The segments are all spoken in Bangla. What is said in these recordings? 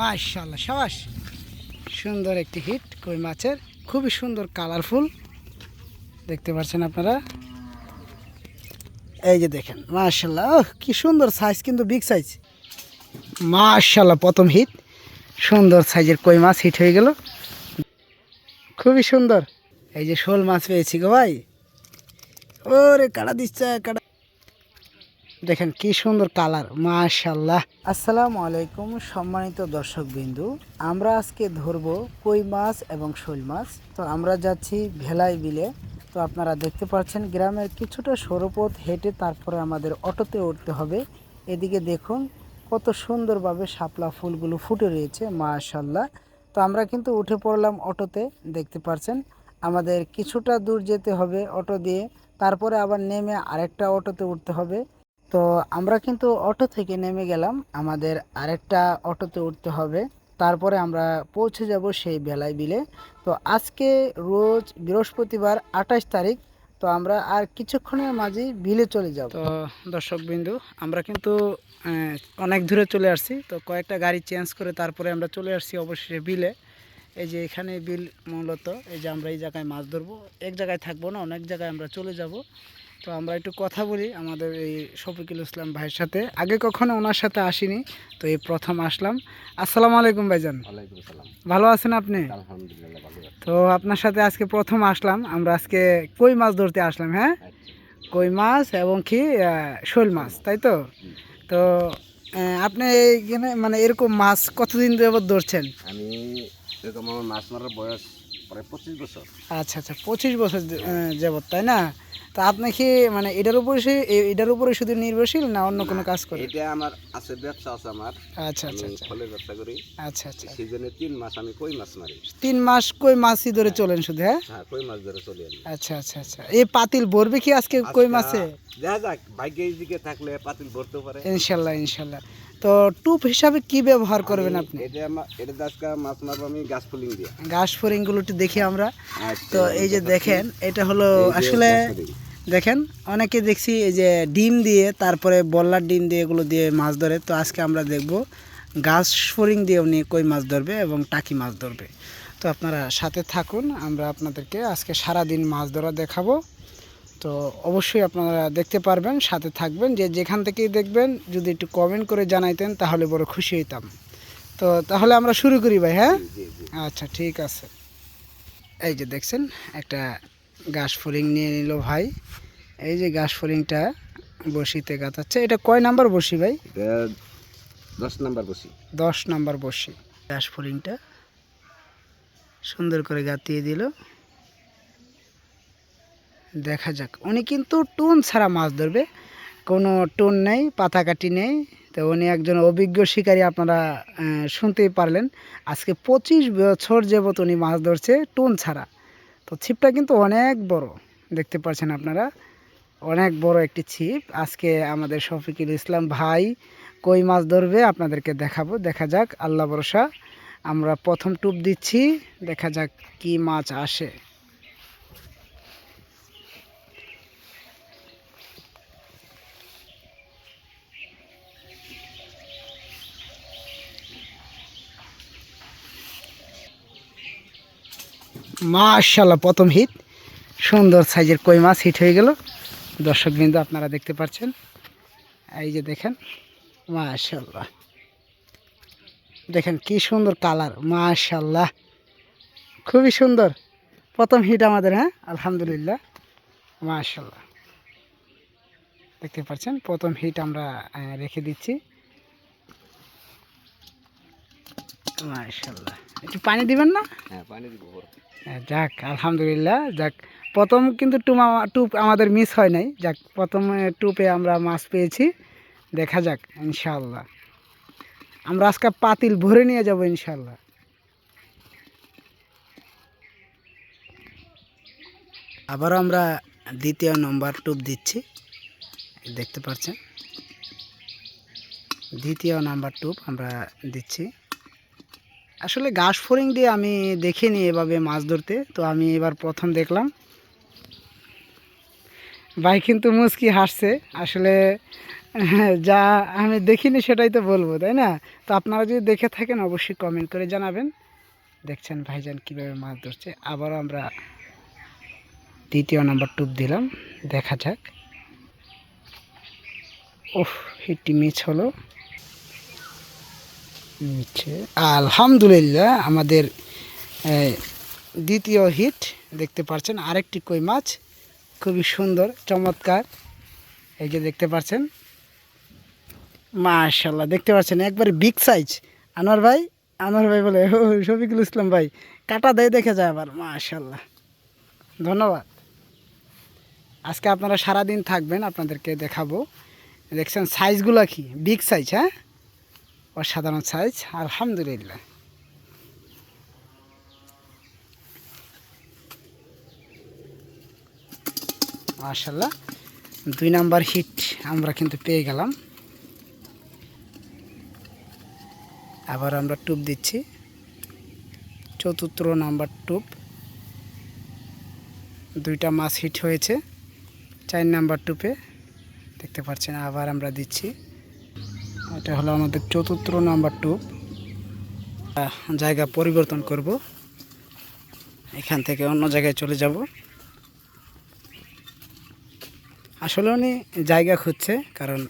মাশাল্লাহ সাবাস। সুন্দর একটি হিট কই মাছের। খুবই সুন্দর কালারফুল দেখতে পাচ্ছেন আপনারা? এই যে দেখেন মাশাল্লাহ কি সুন্দর সাইজ কিন্তু বিগ সাইজ মাশাল্লাহ প্রথম হিট সুন্দর সাইজের কই মাছ হিট হয়ে গেল। খুবই সুন্দর। এই যে শোল মাছ পেয়েছি গো ভাই। ওরে, কাটা দিচ্ছে, কাটা দেখেন কি সুন্দর কালার মাশাল্লাহ আসসালামু আলাইকুম সম্মানিত দর্শক বিন্দু আমরা আজকে ধরবো কই মাছ এবং শোল মাছ। তো আমরা যাচ্ছি ভেলাই বিলে। তো আপনারা দেখতে পাচ্ছেন গ্রামের কিছুটা সরপথ হেঁটে তারপরে আমাদের অটোতে উঠতে হবে। এদিকে দেখুন কত সুন্দরভাবে শাপলা ফুলগুলো ফুটে রয়েছে মাশাল্লাহ তো আমরা কিন্তু উঠে পড়লাম অটোতে, দেখতে পাচ্ছেন আমাদের কিছুটা দূর যেতে হবে অটো দিয়ে। তারপরে আবার নেমে আরেকটা অটোতে উঠতে হবে। তো আমরা কিন্তু অটো থেকে নেমে গেলাম। আমাদের আরেকটা অটোতে উঠতে হবে। তারপরে আমরা পৌঁছে যাব সেই বেলায় বিলে। তো আজকে রোজ বৃহস্পতিবার আঠাশ তারিখ। তো আমরা আর কিছুক্ষণের মাঝেই বিলে চলে যাব। তো দর্শক বিন্দু, আমরা কিন্তু অনেক দূরে চলে আসছি। তো কয়েকটা গাড়ি চেঞ্জ করে তারপরে আমরা চলে আসছি অবশেষে বিলে। এই যে এখানে বিল মূলত, এই যে আমরা এই জায়গায় মাছ ধরবো। এক জায়গায় থাকব না, অনেক জায়গায় আমরা চলে যাব। তো আমরা একটু কথা বলি আমাদের এই শফিকুল ইসলাম ভাইয়ের সাথে। আগে কখনো ওনার সাথে আসিনি তো এই প্রথম আসলাম। আসসালামু আলাইকুম ভাইজান। ভালো আছেন আপনি। তো আপনার সাথে আজকে প্রথম আসলাম। আমরা আজকে কই মাছ ধরতে আসলাম হ্যাঁ? আচ্ছা। কই মাছ এবং কি শোল মাছ তাই তো? তো আপনি এইখানে মানে এরকম মাছ কতদিন যাবত ধরছেন? আমি এরকম আমার মাছ মারার বয়স পঁচিশ বছর। আচ্ছা আচ্ছা পঁচিশ বছর যাবত তাই না? তো আপনি কি মানে এটার উপরে এটার উপরে শুধু নির্ভরশীল না অন্য কোনো কাজ করে? এটা আমার আছে ব্যবসা আছে আমার। আচ্ছা আচ্ছা আমি আচ্ছা। ফলের ব্যবসা করি। আচ্ছা আচ্ছা। সিজনে তিন মাস আমি কই মাছ মারি। তিন মাস কই মাছই ধরে চলেন শুধু হ্যাঁ? হ্যাঁ কই মাছ ধরে চলি আমি। আচ্ছা আচ্ছা আচ্ছা। এই পাতিল ভরবে কি আজকে কই মাছে? আজকা দেখা যাক ভাগ্যের দিকে থাকলে পাতিল ভরতে পারে। ইনশাল্লাহ ইনশাল্লাহ। তো টুপ হিসাবে কি ব্যবহার করবেন আপনি? গাছ ফরিংগুলো একটু দেখি আমরা। আচ্ছা, তো এই যে দেখেন এটা হলো আসলে দেখেন অনেকে দেখছি এই যে ডিম দিয়ে তারপরে বল্লার ডিম দিয়ে এগুলো দিয়ে মাছ ধরে। তো আজকে আমরা দেখব গাছ ফরিং দিয়ে উনি কই মাছ ধরবে এবং টাকি মাছ ধরবে। তো আপনারা সাথে থাকুন আমরা আপনাদেরকে আজকে সারা দিন মাছ ধরা দেখাবো। তো অবশ্যই আপনারা দেখতে পারবেন সাথে থাকবেন। যে যেখান থেকেই দেখবেন যদি একটু কমেন্ট করে জানাইতেন তাহলে বড় খুশি হইতাম। তো তাহলে আমরা শুরু করি ভাই হ্যাঁ? আচ্ছা ঠিক আছে। এই যে দেখছেন একটা ঘাস ফরিং নিয়ে নিল ভাই। এই যে ঘাস ফরিংটা বসিতে গাতাচ্ছে এটা কয় নাম্বার বসি ভাই? দশ নাম্বার বসি। দশ নাম্বার বসি। ঘাস ফরিংটা সুন্দর করে গাতিয়ে দিল। দেখা যাক। উনি কিন্তু টুন ছাড়া মাছ ধরবে। কোনো টুন নেই পাতা কাটি নেই। তো উনি একজন অভিজ্ঞ শিকারী আপনারা শুনতেই পারলেন। আজকে পঁচিশ বছর যাবত উনি মাছ ধরছে টুন ছাড়া। তো ছিপটা কিন্তু অনেক বড়, দেখতে পাচ্ছেন আপনারা। অনেক বড় একটি ছিপ। আজকে আমাদের শফিকুল ইসলাম ভাই কই মাছ ধরবে আপনাদেরকে দেখাবো। দেখা যাক, আল্লাহ ভরসা। আমরা প্রথম টুপ দিচ্ছি, দেখা যাক কি মাছ আসে। মাশাল্লাহ প্রথম হিট সুন্দর সাইজের কই মাছ হিট হয়ে গেল। দর্শক বিন্দু আপনারা দেখতে পাচ্ছেন। এই যে দেখেন মাশাল্লাহ দেখেন কি সুন্দর কালার মাশাল্লাহ খুবই সুন্দর। প্রথম হিট আমাদের হ্যাঁ? আলহামদুলিল্লাহ। মাশাল্লাহ দেখতে পাচ্ছেন, প্রথম হিট আমরা রেখে দিচ্ছি। মাশাল্লাহ একটু পানি দিবেন না? হ্যাঁ পানি দিব হ্যাঁ, যাক আলহামদুলিল্লাহ যাক। প্রথম কিন্তু টুপ টুপ আমাদের মিস হয় নাই। যাক প্রথম টুপে আমরা মাছ পেয়েছি। দেখা যাক ইনশাল্লাহ আমরা আজকে পাতিল ভরে নিয়ে যাব ইনশাল্লাহ আবারও আমরা দ্বিতীয় নম্বর টুপ দিচ্ছি। দেখতে পাচ্ছেন? দ্বিতীয় নাম্বার টুপ আমরা দিচ্ছি। আসলে ঘাস ফরিং দিয়ে আমি দেখিনি এভাবে মাছ ধরতে, তো আমি এবার প্রথম দেখলাম। ভাই কিন্তু মুচকি হাসছে। আসলে, যা আমি দেখিনি সেটাই তো বলব, তাই না? তো আপনারা যদি দেখে থাকেন, অবশ্যই কমেন্ট করে জানাবেন। দেখছেন ভাইজান কীভাবে মাছ ধরছে। আবারও আমরা দ্বিতীয় নাম্বার টুপ দিলাম। দেখা যাক। ওহ হিটটি মিস হলো। আলহামদুলিল্লাহ, আমাদের দ্বিতীয় হিট দেখতে পাচ্ছেন আরেকটি কই মাছ, খুবই সুন্দর, চমৎকার। এই যে দেখতে পাচ্ছেন মাশাল্লাহ দেখতে পাচ্ছেন একবারে বিগ সাইজ আনোয়ার ভাই আনোয়ার ভাই বলে ও শফিকুল ইসলাম ভাই, কাটা দেয় দেখে যায় আবার। মাশাল্লাহ ধন্যবাদ। আজকে আপনারা সারাদিন থাকবেন, আপনাদেরকে দেখাবো। দেখছেন সাইজগুলো কি? বিগ সাইজ হ্যাঁ? অসাধারণ সাইজ আলহামদুলিল্লাহ। মাশাল্লাহ দুই নাম্বার হিট আমরা কিন্তু পেয়ে গেলাম। আবার আমরা টুপ দিচ্ছি। চতুর্থ নাম্বার টুপ দুইটা মাছ হিট হয়েছে। চার নাম্বার টুপে দেখতে পাচ্ছেন, আবার আমরা দিচ্ছি। এটা হলো আমাদের চতুর্থ নাম্বার টুপ। জায়গা পরিবর্তন করব। এখান থেকে অন্য জায়গায় চলে যাব। আসলে উনি জায়গা খুঁজছে, কারণ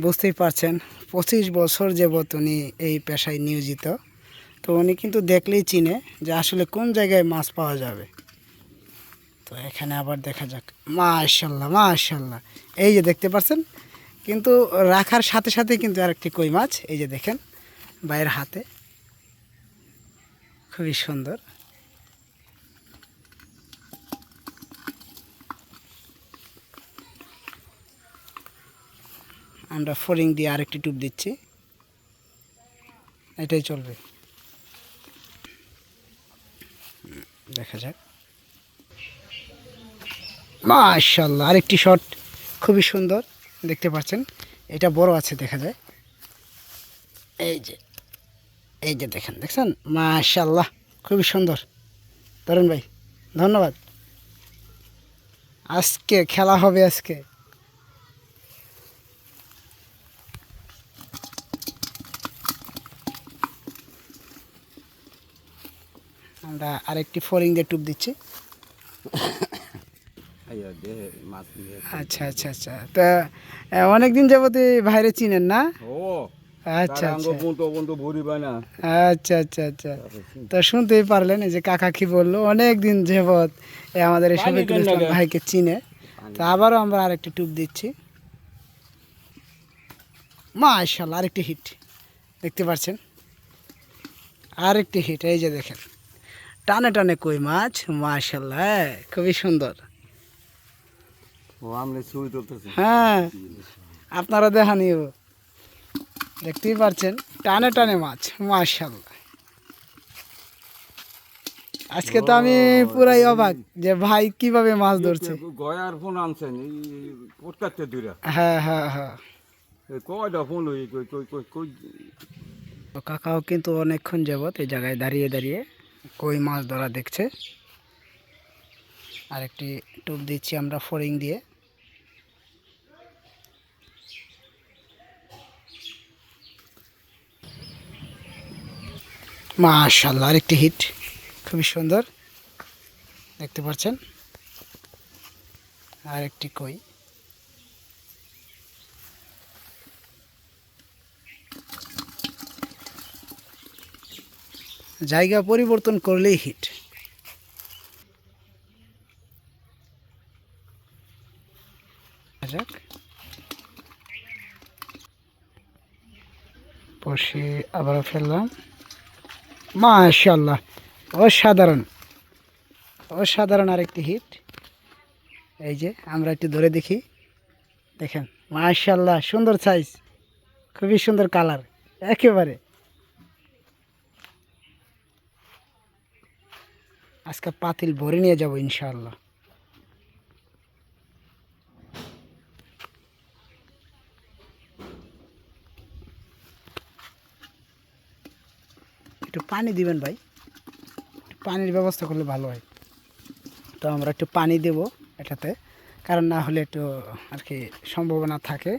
বুঝতেই পারছেন, পঁচিশ বছর যাবৎ উনি এই পেশায় নিয়োজিত। তো উনি কিন্তু দেখলেই চিনে যে আসলে কোন জায়গায় মাছ পাওয়া যাবে। তো এখানে আবার দেখা যাক। মাশাল্লাহ মাশাল্লাহ। এই যে দেখতে পাচ্ছেন কিন্তু রাখার সাথে সাথে কিন্তু আরেকটি কই মাছ, এই যে দেখেন, বাইরের হাতে। খুবই সুন্দর। আমরা ফোরিং দিয়ে আরেকটি টুপ দিচ্ছি। এটাই চলবে। দেখা যাক। মাশাল্লাহ আরেকটি শট। খুবই সুন্দর। দেখতে পাচ্ছেন, এটা বড় আছে দেখা যায়। এই যে এই যে দেখেন, দেখছেন? মাশাল্লাহ খুবই সুন্দর। তরুণ ভাই, ধন্যবাদ। আজকে খেলা হবে আজকে। আমরা আরেকটি ফোরিং দিয়ে টুপ দিচ্ছি। আচ্ছা আচ্ছা আচ্ছা। তা অনেক দিন যাবত ভাইরে চিনেন না? ও আচ্ছা আচ্ছা। না। আচ্ছা আচ্ছা আচ্ছা। তো শুনতেই পারলেন এই যে কাকা কি বলল অনেক দিন যাবত আমাদের এই শফিকুল ইসলাম ভাইকে চিনে। তো আবারও আমরা আরেকটি টুপ দিচ্ছি। মাশাল্লাহ আরেকটি হিট। দেখতে পাচ্ছেন? আরেকটি হিট এই যে দেখেন। টানে টানে কই মাছ? মাশাল্লাহ হ্যাঁ, খুবই সুন্দর। হ্যাঁ আপনারা দেখানিও দেখতেই পাচ্ছেন টানে টানে মাছ মাশাল্লাহ আজকে তো আমি পুরাই অবাক যে ভাই কীভাবে মাছ ধরছে। গয়ার ফোন আনছেন এই পটকাতে দুইরা হ্যাঁ হ্যাঁ হ্যাঁ। কয়টা ফোন ওই কই কই কই কই? কাকাও কিন্তু অনেকক্ষণ যাবত এই জায়গায় দাঁড়িয়ে দাঁড়িয়ে কই মাছ ধরা দেখছে। আর একটি টুপ দিচ্ছি আমরা ফোরিং দিয়ে। মাশাল্লাহ আরেকটি হিট খুবই সুন্দর। দেখতে পাচ্ছেন? আরেকটি কই? জায়গা পরিবর্তন করলেই হিট বসে আবারও ফেললাম। মাশাল্লাহ অসাধারণ। অসাধারণ আরেকটি হিট এই যে, আমরা একটু ধরে দেখি। দেখেন মাশাল্লাহ সুন্দর সাইজ খুবই সুন্দর কালার একেবারে। আজকে পাতিল ভরে নিয়ে যাব ইনশাআল্লাহ। একটু পানি দিবেন ভাই। পানির ব্যবস্থা করলে ভালো হয়। তো আমরা একটু পানি দেব এটাতে, কারণ না হলে একটু আর কি সম্ভাবনা থাকে।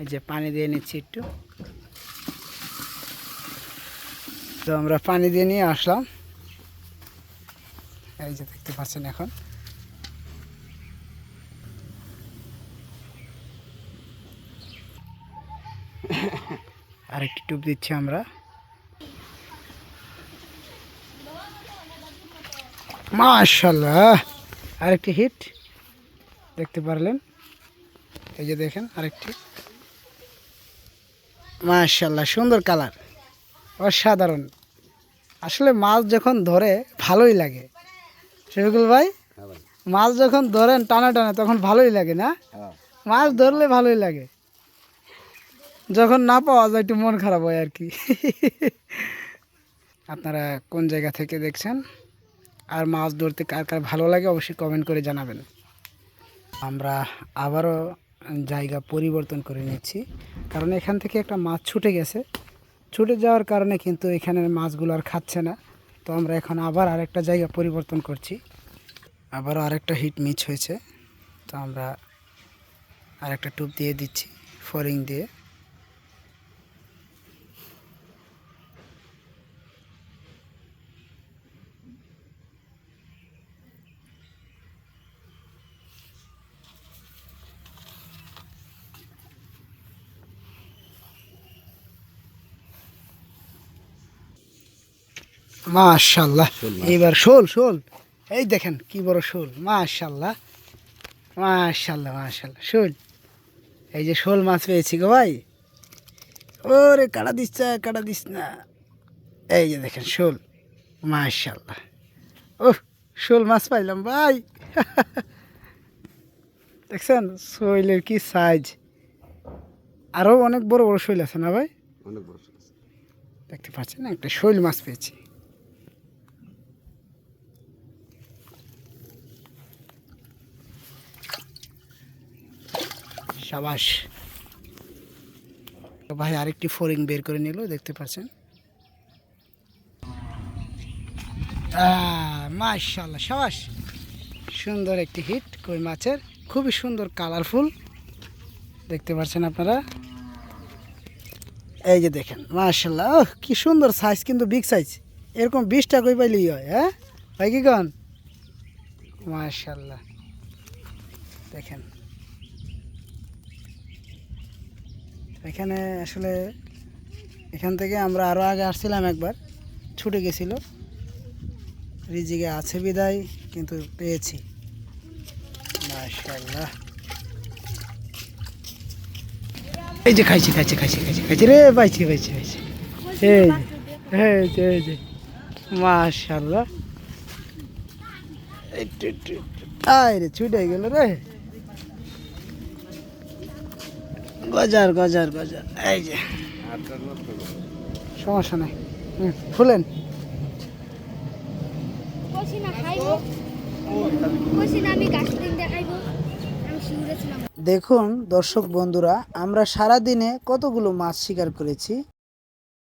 এই যে পানি দিয়ে নিচ্ছি একটু। তো আমরা পানি দিয়ে নিয়ে আসলাম। এই যে দেখতে পাচ্ছেন এখন। আরেকটি টুপ দিচ্ছি আমরা। মাশাল্লাহ আরেকটি হিট দেখতে পারলেন? এই যে দেখেন আরেকটি। মাশাল্লাহ সুন্দর কালার অসাধারণ। আসলে মাছ যখন ধরে ভালোই লাগে। শফিকুল ভাই হ্যাঁ মাছ যখন ধরেন টানা টানা তখন ভালোই লাগে না? হ্যাঁ। মাছ ধরলে ভালোই লাগে। যখন না পাওয়া যায়, একটু মন খারাপ হয় আর কি। আপনারা কোন জায়গা থেকে দেখছেন? আর মাছ ধরতে কার কার ভালো লাগে, অবশ্যই কমেন্ট করে জানাবেন। আমরা আবারও জায়গা পরিবর্তন করে নিচ্ছি। কারণ এখান থেকে একটা মাছ ছুটে গেছে। ছুটে যাওয়ার কারণে কিন্তু এখানের মাছগুলো আর খাচ্ছে না। তো আমরা এখন আবার আরেকটা জায়গা পরিবর্তন করছি। আবারও আরেকটা হিট মিচ হয়েছে। তো আমরা আরেকটা টুপ দিয়ে দিচ্ছি ফরিং দিয়ে। মাশাল্লাহ। এইবার শোল শোল। এই দেখেন কি বড় শোল। মাশাল্লাহ। মাশাল্লাহ মাশাল্লাহ। শোল। এই যে শোল মাছ পেয়েছি গো ভাই। ওরে কাটা দিস না, কাটা দিস না। এই যে দেখেন শোল। মাশাল্লাহ। ও শোল মাছ পাইলাম ভাই। দেখছেন? শৈলের কি সাইজ আরও অনেক বড় বড় শৈল আছে না ভাই? অনেক বড় দেখতে পাচ্ছেন? একটা শৈল মাছ পেয়েছি। সাবাস। ভাই আরেকটি ফোরিং বের করে নিল দেখতে পাচ্ছেন? মাশাল্লাহ সাবাস। সুন্দর একটি হিট কই মাছের খুবই সুন্দর কালারফুল। দেখতে পাচ্ছেন আপনারা? এই যে দেখেন মার্শাল্লাহ ওহ, কি সুন্দর সাইজ কিন্তু বিগ সাইজ এরকম বিশটা কই পাইলেই হয় হ্যাঁ? ভাই কি কন? মার্শাল্লাহ দেখেন এখানে আসলে এখান থেকে আমরা আরও আগে আসছিলাম একবার, ছুটে গেছিল। রিজিকে আছে বিদায়, কিন্তু পেয়েছি। মার্শাল্লাহ এই যে খাইছি খাইছি খাইছি খাইছি খাইছি রে, পাইছি পাইছি পাইছি। এই যে এই যে মাশাল্লাহ একটু একটু আয় রে, ছুটে গেল রে। গজার গজার গজার। এই যে। সমস্যা নাই। খুলেন দেখুন দর্শক বন্ধুরা আমরা সারা দিনে কতগুলো মাছ শিকার করেছি?